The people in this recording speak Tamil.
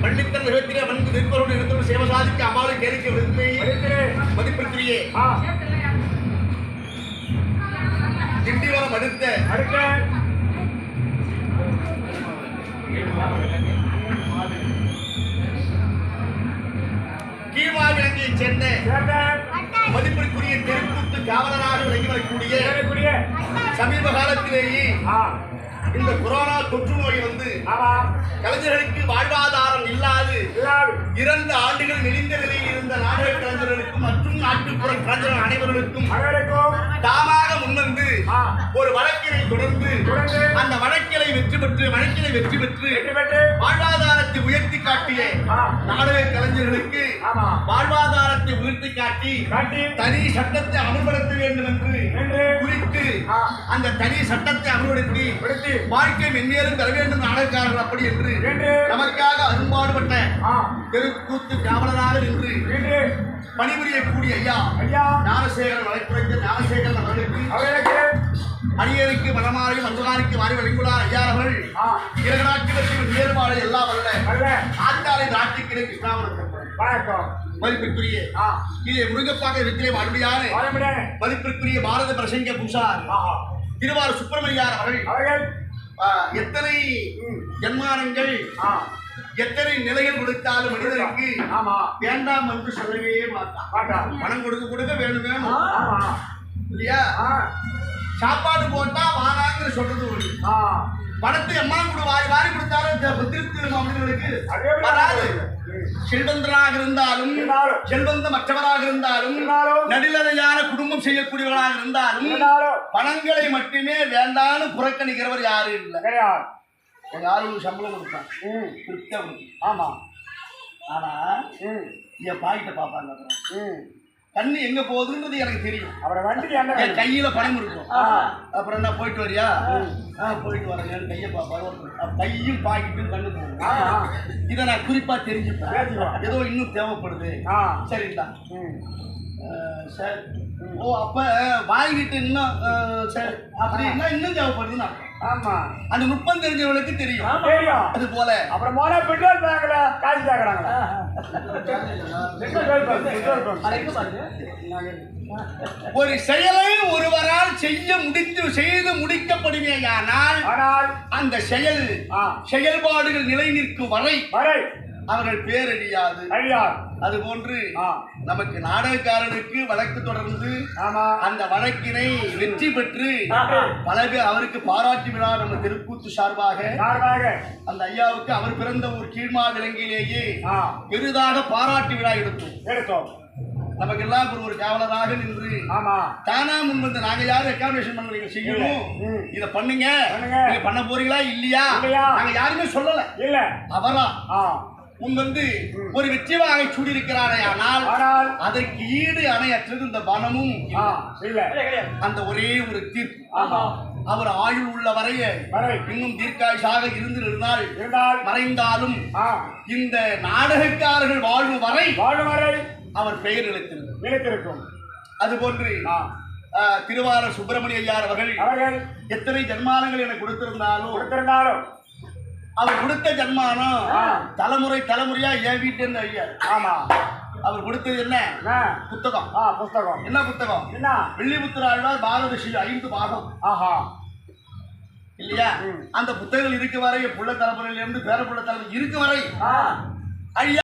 பள்ளித்தன் இடத்தோடு சேவை சாதிக்க அம்மாவை கேளிக்க இருக்கிறேன் மதிப்பிற்குரியே திண்டிவனம் அடுத்த அடுத்த சேர்ந்த மதிப்பிற்குரிய தெருக்கூத்து காவலராக விளங்கி வரக்கூடிய சமீப காலத்திலேயே இந்த கொரோனா தொற்று நோய் வந்து கலைஞர்களுக்கு வாழ்வாதாரம் இல்லாது இரண்டு ஆண்டுகள் நெளிந்த நிலையில் இருந்த நாடக கலைஞர்களுக்கும் மற்றும் நாட்டுப்புற கலைஞர்கள் அனைவர்களுக்கும் தாமாக முன்வந்து ஒரு வழக்கினை தொடர்ந்து அந்த வழக்கினை வெற்றி பெற்று வழக்கினை வெற்றி பெற்று வாழ்வாதாரத்தை உயர்த்தி காட்டிய நாடக கலைஞர்களுக்கு வாழ்வாதாரத்தை உயர்த்தி காட்டி தனி சட்டத்தை அமல்படுத்த வேண்டும் என்று அந்த தனி சட்டத்தை அமல்படுத்தி படுத்தி வாழ்க்கை மென்மேலும் பெற வேண்டும் நாடகக்காரர்கள் அப்படி என்று நமக்காக அரும்பாடுபட்ட தெருக்கூத்து காவலராக நின்று பணிபுரியக்கூடிய ஐயா ஐயா. ஞானசேகரன் வழக்குரைஞர் ஞானசேகரன் அவர்களுக்கு அடியருக்கு மனமாறையும் அன்புகாரிக்கு மாறி வழங்குள்ளார் ஐயா அவர்கள். கிரகநாட்களுக்கு வேறுபாடு எல்லாம் அல்ல. ஆத்தாளை நாட்டுக்கிற கிருஷ்ணாவனம் வணக்கம். மதிப்பிற்குரிய ஆ இதை முருகப்பாக இருக்கிற அருமையான மதிப்பிற்குரிய பாரத பிரசங்க பூசார் ஆஹா. திருவாரூர் சுப்பிரமணியார் அவர்கள். எத்தனை. ஜன்மானங்கள்? ஆ. எத்தனை நிலைகள் கொடுத்தாலும் மனிதனுக்கு ஆமா. வேண்டாம் என்று சொல்லவே மாட்டான் பணம் கொடுக்க கொடுக்க வேணும் வேணும் இல்லையா? சாப்பாடு போட்டா வாராங்கிற சொல்றது ஒண்ணு. ஆ. பணத்தை அம்மா கூட வாரி வாரி கொடுத்தாலும் திருப்தி மாதிரி வராது. செல்வந்தராக இருந்தாலும். செல்வந்த மற்றவராக இருந்தாலும். நடுநிலையான குடும்பம் செய்யக்கூடியவர்களாக இருந்தாலும் பணங்களை மட்டுமே வேண்டான்னு புறக்கணிக்கிறவர் யாரும் இல்லை. கிடையாது. ஒரு ஆளு சம்பளம் கொடுப்பான் ம். திருப்தியா கொடுக்கும் ஆமா. ஆனா ம். என் பாக்கிட்ட பார்ப்பாங்க அப்புறம். கண்ணு எங்க போகுதுன்றது எனக்கு தெரியும். வண்டிக்கு என்ன என்? கையில பணம் இருக்கும். அப்புறம் என்ன போயிட்டு வரியா? போயிட்டு வரேன். கையை கையும் பாக்கிட்டும் கண்ணு போகும். இதை நான் குறிப்பா தெரிஞ்சுப்பேன். ஏதோ இன்னும் தேவைப்படுது. சரிங்களா? சரி ஓ அப்ப வாங்கிட்டு இன்னும் சரி அப்படின்னா இன்னும் தேவைப்படுதுன்னு. ஆமா. அந்த நுட்பம் தெரிஞ்சவனுக்கு தெரியும். அது போல. அப்புறம் முதல்ல பெட்ரோல் பேங்க்ல காசு கேக்குறாங்களா? ஒரு செயலை ஒருவரால் செய்ய முடித்து செய்து முடிக்கப்படுமேயானால் ஆனால் அந்த செயல் செயல்பாடுகள் நிலை நிற்கும் வரை வரை. அவர்கள் பேரழியாது அழியார் அது போன்று நமக்கு நாடகக்காரனுக்கு வழக்கு தொடர்ந்து அந்த வழக்கினை வெற்றி பெற்று. பல பேர் அவருக்கு பாராட்டு விழா நம்ம திருக்கூத்து சார்பாக சார்பாக. அந்த ஐயாவுக்கு அவர் பிறந்த ஒரு கீழ்மா விலங்கிலேயே பெரிதாக பாராட்டு விழா எடுத்தோம். எடுத்தோம். நமக்கெல்லாம் ஒரு ஒரு காவலராக நின்று ஆமா. தானா முன் வந்து நாங்க யாரும் ரெக்கார்டேஷன் பண்ண நீங்க செய்யணும். இத பண்ணுங்க. நீங்க பண்ண போறீங்களா? இல்லையா? இல்லையா? நாங்க யாருமே சொல்லல. இல்ல. அவரா. முன் வந்து ஒரு வெற்றி வாகை சூடியிருக்கிறாரே ஆனால் ஆனால் அதற்கு ஈடு அணையற்றது இந்த பணமும் அந்த ஒரே ஒரு தீர்ப்பு. ஆமா. அவர் ஆயுள் உள்ள வரைய வரை. இன்னும் தீர்க்காயுசாக இருந்து இருந்தால் மறைந்தாலும் ஆ. இந்த நாடகக்காரர்கள் வாழ்வு வரை வாழும் வரை அவர் பெயர் நிலைத்திருந்தார் நிலைத்திருக்கும். அதுபோன்று திருவாரூர் சுப்பிரமணிய ஐயார் அவர்கள் அவர்கள் எத்தனை ஜன்மானங்கள் எனக்கு கொடுத்திருந்தாலும் கொடுத்திருந்தாலும் அவர் கொடுத்த ஜன்மானம். தலைமுறை தலைமுறையா என் வீட்டு ஐயா. ஆமா. அவர் கொடுத்தது என்ன? புத்தகம். ஆ புஸ்தகம் என்ன புத்தகம்? என்ன? வெள்ளிபுத்திராழ்வார் பாரத ஸ்ரீ ஐந்து பாகம். ஆஹா. இல்லையா. அந்த புத்தகங்கள் இருக்க வரை புள்ள தலைமுறையிலிருந்து பேர புள்ள தலைமுறை இருக்க வரை. ஐயா